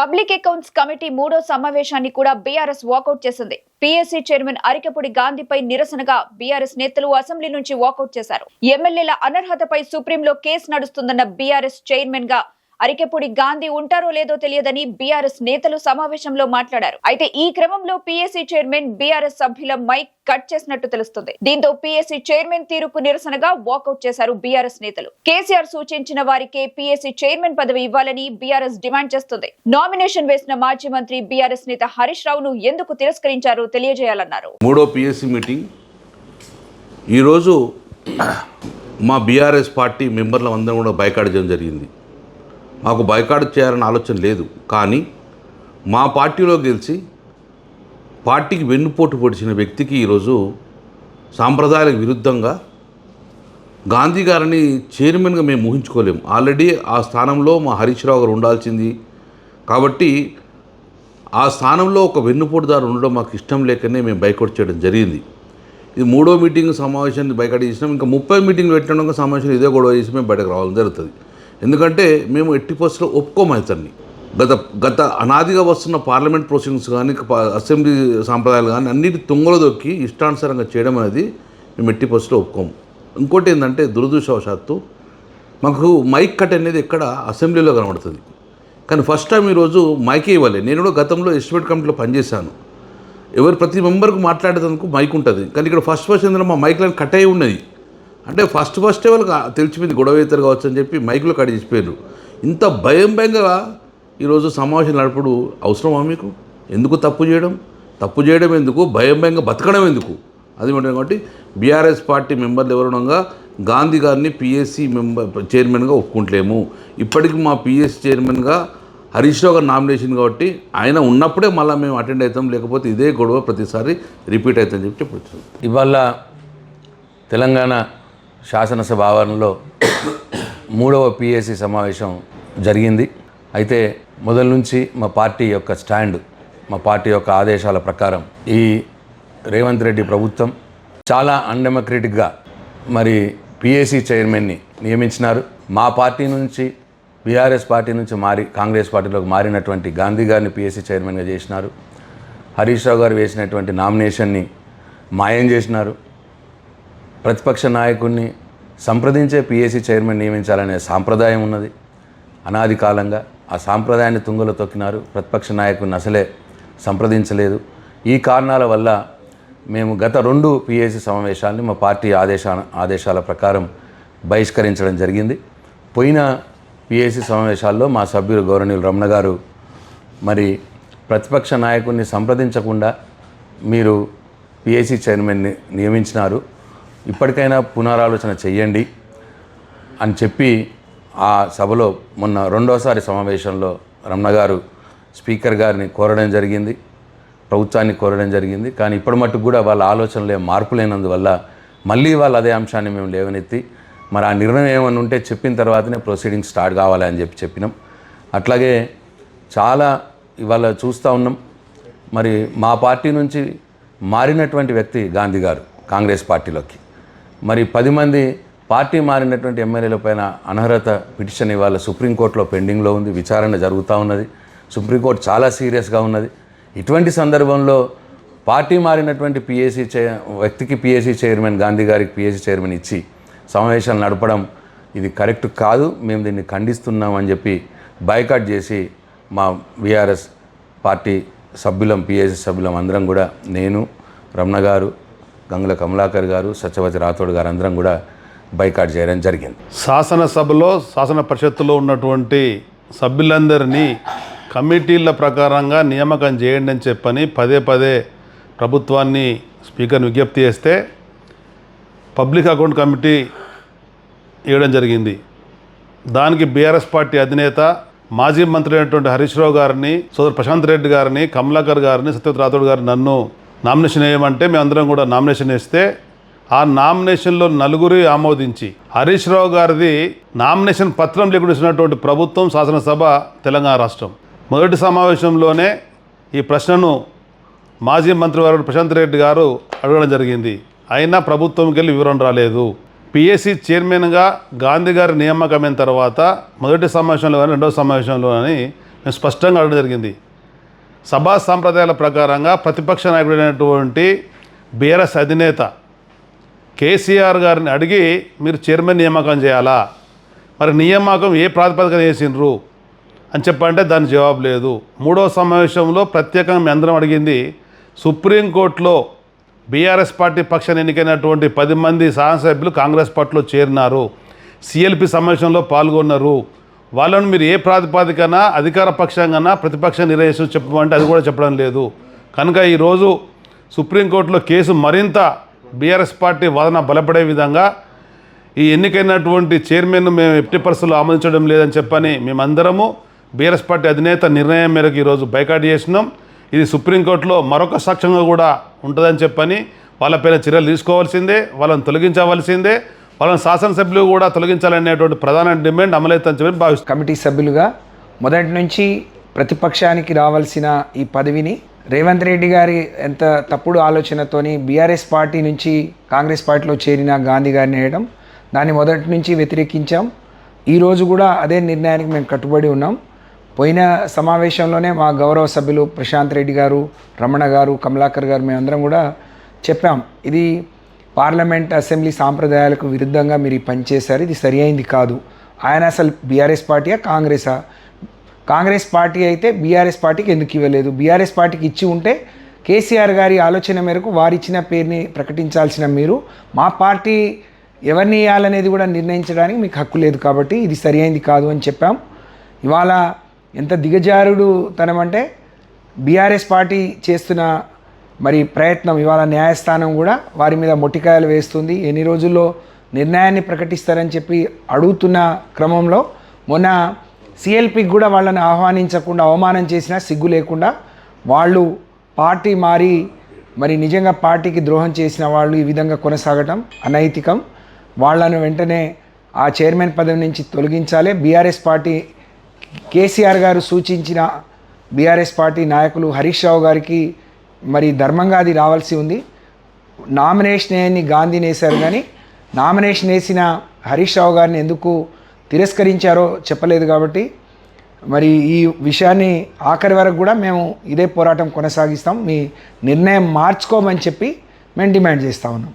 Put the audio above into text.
Public accounts committee మూడో సమావేశాన్ని కూడా బీఆర్ఎస్ వాకౌట్ చేసింది. పీఎస్సీ చైర్మన్ అరికపూడి గాంధీపై నిరసనగా బీఆర్ఎస్ నేతలు అసెంబ్లీ నుంచి వాకౌట్ చేశారు. ఎమ్మెల్యేల అనర్హతపై సుప్రీంలో కేసు నడుస్తుందన్న బీఆర్ఎస్ చైర్మన్గా అరికెపూడి గాంధీ ఉంటారో లేదో తెలియదని బీఆర్ఎస్ నేతలు సమావేశంలో మాట్లాడారు. అయితే ఈ క్రమంలో పీఎస్సీ చైర్మన్ బీఆర్ఎస్ సభ్యుల మైక్ కట్ చేసినట్టు తెలుస్తుంది. దీంతో పీఎస్సీ చైర్మన్ తీరుకు నిరసనగా వాకౌట్ చేశారు బీఆర్ఎస్ నేతలు. కేసీఆర్ సూచించిన వారికే పీఎస్సీ చైర్మన్ పదవి ఇవ్వాలని బీఆర్ఎస్ డిమాండ్ చేస్తుంది. నామినేషన్ వేసిన మాజీ మంత్రి బీఆర్ఎస్ నేత హరీష్ రావును ఎందుకు తిరస్కరించారో తెలియజేయాలన్నారు. మూడో పిఎస్సి మీటింగ్. ఈరోజు మా బీఆర్ఎస్ పార్టీ మెంబర్ల అందరం కూడా బైకాట్ చేయడం జరిగింది. మాకు బైకాట్ చేయాలన్న ఆలోచన లేదు. కానీ మా పార్టీలో గెలిచి పార్టీకి వెన్నుపోటు పొడిచిన వ్యక్తికి ఈరోజు సాంప్రదాయాలకు విరుద్ధంగా గాంధీ గారిని చైర్మన్గా మేము ఊహించుకోలేము ఆల్రెడీ ఆ స్థానంలో మా హరీష్ రావు గారు ఉండాల్సింది. కాబట్టి ఆ స్థానంలో ఒక వెన్నుపోటుదారు ఉండడం మాకు ఇష్టం లేకనే మేము బైకౌట్ చేయడం జరిగింది. ఇది మూడో మీటింగ్ సమావేశాన్ని బైకౌట్ చేసినాం. ఇంకా ముప్పై మీటింగ్ పెట్టడం సమావేశం ఇదే గొడవ చేసి మేము బయటకు రావడం జరుగుతుంది. ఎందుకంటే మేము ఎట్టి పరిస్థితుల్లో ఒప్పుకోము ఇతన్ని. గత గత అనాదిగా వస్తున్న పార్లమెంట్ ప్రొసీడింగ్స్ కానీ అసెంబ్లీ సాంప్రదాయాలు కానీ అన్నిటి తుంగలో దొక్కి ఇష్టానుసారంగా చేయడం అనేది మేము ఎట్టి పరిస్థితుల్లో ఒప్పుకోము. ఇంకోటి ఏంటంటే దురదృష్టవశాత్తు మాకు మైక్ కట్ అనేది ఎక్కడ అసెంబ్లీలో కనబడుతుంది. కానీ ఫస్ట్ టైం ఈరోజు మైకే ఇవ్వాలి. నేను కూడా గతంలో ఎస్టిమేట్ కమిటీలో పనిచేశాను. ఎవరు ప్రతి మెంబర్కు మాట్లాడేందుకు మైక్ ఉంటుంది. కానీ ఇక్కడ ఫస్ట్ ఫస్ట్ ఏంటంటే మా మైక్లను కట్ అయి ఉన్నది. అంటే ఫస్ట్ ఫస్టే వాళ్ళకి తెలిసిపోయింది గొడవ అవుతారు కావచ్చు అని చెప్పి మైక్లో కడిచిపోయారు చేసిపోయారు. ఇంత భయం భయంగా ఈరోజు సమావేశం నడుపుడు అవసరమా మీకు? ఎందుకు తప్పు చేయడం? తప్పు చేయడం ఎందుకు? భయం భయంగా బతకడం ఎందుకు? అది ఉంటుంది కాబట్టి బీఆర్ఎస్ పార్టీ మెంబర్లు ఎవరునగా గాంధీ గారిని పిఎస్సి మెంబర్ చైర్మన్గా ఒప్పుకుంటలేము. ఇప్పటికి మా పిఎస్సి చైర్మన్గా హరీష్ రావు గారు నామినేషన్ కాబట్టి ఆయన ఉన్నప్పుడే మళ్ళీ మేము అటెండ్ అవుతాం. లేకపోతే ఇదే గొడవ ప్రతిసారి రిపీట్ అవుతుందని చెప్పి చెప్తున్నాం ఇవాళ తెలంగాణ శాసనసభ ఆవరణలో మూడవ పిఎస్సి సమావేశం జరిగింది. అయితే మొదల నుంచి మా పార్టీ యొక్క స్టాండ్ మా పార్టీ యొక్క ఆదేశాల ప్రకారం ఈ రేవంత్ రెడ్డి ప్రభుత్వం చాలా అన్డెమోక్రటిక్గా మరి పిఎస్సి చైర్మన్ని నియమించినారు. మా పార్టీ నుంచి బీఆర్ఎస్ పార్టీ నుంచి మారి కాంగ్రెస్ పార్టీలోకి మారినటువంటి గాంధీ గారిని పిఎస్సి చైర్మన్గా చేసినారు. హరీష్ రావు గారు వేసినటువంటి నామినేషన్ని మాయం చేసినారు. ప్రతిపక్ష నాయకుడిని సంప్రదించే పిఎస్సి చైర్మన్ నియమించాలనే సాంప్రదాయం ఉన్నది. అనాది కాలంగా ఆ సాంప్రదాయాన్ని తుంగలో తొక్కినారు. ప్రతిపక్ష నాయకుడిని అసలే సంప్రదించలేదు. ఈ కారణాల వల్ల మేము గత రెండు పిఎస్సీ సమావేశాలని మా పార్టీ ఆదేశ ఆదేశాల ప్రకారం బహిష్కరించడం జరిగింది. పోయిన పిఎస్సీ సమావేశాల్లో మా సభ్యులు గౌరవనీయులు రమణ గారు మరి ప్రతిపక్ష నాయకుడిని సంప్రదించకుండా మీరు పిఎస్సీ చైర్మన్ని నియమించినారు. ఇప్పటికైనా పునరాలోచన చెయ్యండి అని చెప్పి ఆ సభలో మొన్న రెండోసారి సమావేశంలో రమణ గారు స్పీకర్ గారిని కోరడం జరిగింది ప్రభుత్వాన్ని కోరడం జరిగింది. కానీ ఇప్పటి మట్టుకు కూడా వాళ్ళ ఆలోచనలు ఏం మార్పు లేనందువల్ల మళ్ళీ వాళ్ళు అదే అంశాన్ని మేము లేవనెత్తి మరి ఆ నిర్ణయం ఏమైనా ఉంటే చెప్పిన తర్వాతనే ప్రొసీడింగ్ స్టార్ట్ కావాలి అని చెప్పి చెప్పినాం. అట్లాగే చాలా ఇవాళ చూస్తూ ఉన్నాం. మరి మా పార్టీ నుంచి మారినటువంటి వ్యక్తి గాంధీ గారు కాంగ్రెస్ పార్టీలోకి. మరి పది మంది పార్టీ మారినటువంటి ఎమ్మెల్యేల పైన అనర్హత పిటిషన్ ఇవాళ సుప్రీంకోర్టులో పెండింగ్లో ఉంది. విచారణ జరుగుతూ ఉన్నది. సుప్రీంకోర్టు చాలా సీరియస్గా ఉన్నది. ఇటువంటి సందర్భంలో పార్టీ మారినటువంటి పిఎస్సీ చే వ్యక్తికి పిఎస్సి చైర్మన్ గాంధీ గారికి పిఎస్సీ చైర్మన్ ఇచ్చి సమావేశాలు నడపడం ఇది కరెక్ట్ కాదు. మేము దీన్ని ఖండిస్తున్నాం అని చెప్పి బైకాట్ చేసి మా బీఆర్ఎస్ పార్టీ సభ్యులం పిఎస్సీ సభ్యులం అందరం కూడా నేను రమణ గారు గంగుల కమలాకర్ గారు సత్యవతి రాథోడ్ గారు అందరం కూడా బైకాట్ చేయడం జరిగింది. శాసనసభలో శాసన పరిషత్తులో ఉన్నటువంటి సభ్యులందరినీ కమిటీల ప్రకారంగా నియామకం చేయండి అని చెప్పని పదే పదే ప్రభుత్వాన్ని స్పీకర్ని విజ్ఞప్తి చేస్తే పబ్లిక్ అకౌంట్ కమిటీ వేయడం జరిగింది. దానికి బీఆర్ఎస్ పార్టీ అధినేత మాజీ మంత్రి అయినటువంటి హరీష్ రావు గారిని సోదరు ప్రశాంత్ రెడ్డి గారిని కమలాకర్ గారిని సత్యవతి రాథోడ్ గారిని నన్ను నామినేషన్ వేయమంటే మేమందరం కూడా నామినేషన్ వేస్తే ఆ నామినేషన్లో నలుగురు ఆమోదించి హరీష్ రావు గారిది నామినేషన్ పత్రం లేకుండా ఇచ్చినటువంటి ప్రభుత్వం శాసనసభ తెలంగాణ రాష్ట్రం. మొదటి సమావేశంలోనే ఈ ప్రశ్నను మాజీ మంత్రివర్యులు ప్రశాంత్ రెడ్డి గారు అడగడం జరిగింది. అయినా ప్రభుత్వంకి వెళ్ళి వివరణ రాలేదు. పిఎస్సి చైర్మన్గా గాంధీ గారి నియామకమైన తర్వాత మొదటి సమావేశంలో కానీ రెండవ సమావేశంలో కానీ మేము స్పష్టంగా అడగడం జరిగింది. సభా సాంప్రదాయాల ప్రకారంగా ప్రతిపక్ష నాయకుడైనటువంటి బీఆర్ఎస్ అధినేత కేసీఆర్ గారిని అడిగి మీరు చైర్మన్ నియామకం చేయాలా? మరి నియామకం ఏ ప్రాతిపదికన చేసిండ్రు అని చెప్పంటే దాని జవాబు లేదు. మూడో సమావేశంలో ప్రత్యేకంగా మీ అందరం అడిగింది సుప్రీంకోర్టులో బీఆర్ఎస్ పార్టీ పక్షాన ఎన్నికైనటువంటి పది మంది శాసనసభ్యులు కాంగ్రెస్ పార్టీలో చేరినారు. సిఎల్పి సమావేశంలో పాల్గొన్నారు. వాళ్ళను మీరు ఏ ప్రాతిపాదికన అధికార పక్షంగా ప్రతిపక్ష నిర్ణయం చెప్పమంటే అది కూడా చెప్పడం లేదు. కనుక ఈరోజు సుప్రీంకోర్టులో కేసు మరింత బీఆర్ఎస్ పార్టీ వాదన బలపడే విధంగా ఈ ఎన్నికైనటువంటి చైర్మన్ను మేము ఎట్టి పరిస్థితుల్లో ఆమోదించడం లేదని చెప్పని మేమందరము బీఆర్ఎస్ పార్టీ అధినేత నిర్ణయం మేరకు ఈరోజు బైకాట్ చేసినాం. ఇది సుప్రీంకోర్టులో మరొక సాక్ష్యంగా కూడా ఉంటుందని చెప్పని వాళ్ళపైన చర్యలు తీసుకోవాల్సిందే వాళ్ళని తొలగించవలసిందే. వాళ్ళని శాసనసభ్యులు కూడా తొలగించాలనేటువంటి ప్రధాన డిమాండ్ అమలవుతుందని చెప్పి కమిటీ సభ్యులుగా మొదటి నుంచి ప్రతిపక్షానికి రావాల్సిన ఈ పదవిని రేవంత్ రెడ్డి గారి ఎంత తప్పుడు ఆలోచనతోని బీఆర్ఎస్ పార్టీ నుంచి కాంగ్రెస్ పార్టీలో చేరిన గాంధీ గారిని వేయడం దాన్ని మొదటి నుంచి వ్యతిరేకించాం. ఈరోజు కూడా అదే నిర్ణయానికి మేము కట్టుబడి ఉన్నాం. పోయిన సమావేశంలోనే మా గౌరవ సభ్యులు ప్రశాంత్ రెడ్డి గారు రమణ గారు కమలాకర్ గారు మేమందరం కూడా చెప్పాం. ఇది పార్లమెంట్ అసెంబ్లీ సాంప్రదాయాలకు విరుద్ధంగా మీరు పనిచేశారు ఇది సరి అయింది కాదు. ఆయన అసలు బీఆర్ఎస్ పార్టీయా కాంగ్రెసా? కాంగ్రెస్ పార్టీ అయితే బీఆర్ఎస్ పార్టీకి ఎందుకు ఇవ్వలేదు? బీఆర్ఎస్ పార్టీకి ఇచ్చి ఉంటే కేసీఆర్ గారి ఆలోచన మేరకు వారిచ్చిన పేరుని ప్రకటించాల్సిన మీరు. మా పార్టీ ఎవరిని ఇవ్వాలనేది కూడా నిర్ణయించడానికి మీకు హక్కు లేదు కాబట్టి ఇది సరి అయింది కాదు అని చెప్పాం. ఇవాళ ఎంత దిగజారుడు తనమంటే బీఆర్ఎస్ పార్టీ చేస్తున్న మరి ప్రయత్నం ఇవాళ న్యాయస్థానం కూడా వారి మీద మొట్టికాయలు వేస్తుంది. ఎన్ని రోజుల్లో నిర్ణయాన్ని ప్రకటిస్తారని చెప్పి అడుగుతున్న క్రమంలో మొన్న సిఎల్పికి కూడా వాళ్ళని ఆహ్వానించకుండా అవమానం చేసినా సిగ్గు లేకుండా వాళ్ళు పార్టీ మారి మరి నిజంగా పార్టీకి ద్రోహం చేసిన వాళ్ళు ఈ విధంగా కొనసాగటం అనైతికం. వాళ్ళను వెంటనే ఆ చైర్మన్ పదవి నుంచి తొలగించాలి. బీఆర్ఎస్ పార్టీ కేసీఆర్ గారు సూచించిన బీఆర్ఎస్ పార్టీ నాయకులు హరీష్ రావు గారికి మరి ధర్మంగా అది రావాల్సి ఉంది. నామినేషన్ అని గాంధీని వేశారు కానీ నామినేషన్ వేసిన హరీష్ రావు గారిని ఎందుకు తిరస్కరించారో చెప్పలేదు కాబట్టి మరి ఈ విషయాన్ని ఆఖరి వరకు కూడా మేము ఇదే పోరాటం కొనసాగిస్తాం. మీ నిర్ణయం మార్చుకోమని చెప్పి మేము డిమాండ్ చేస్తా ఉన్నాం.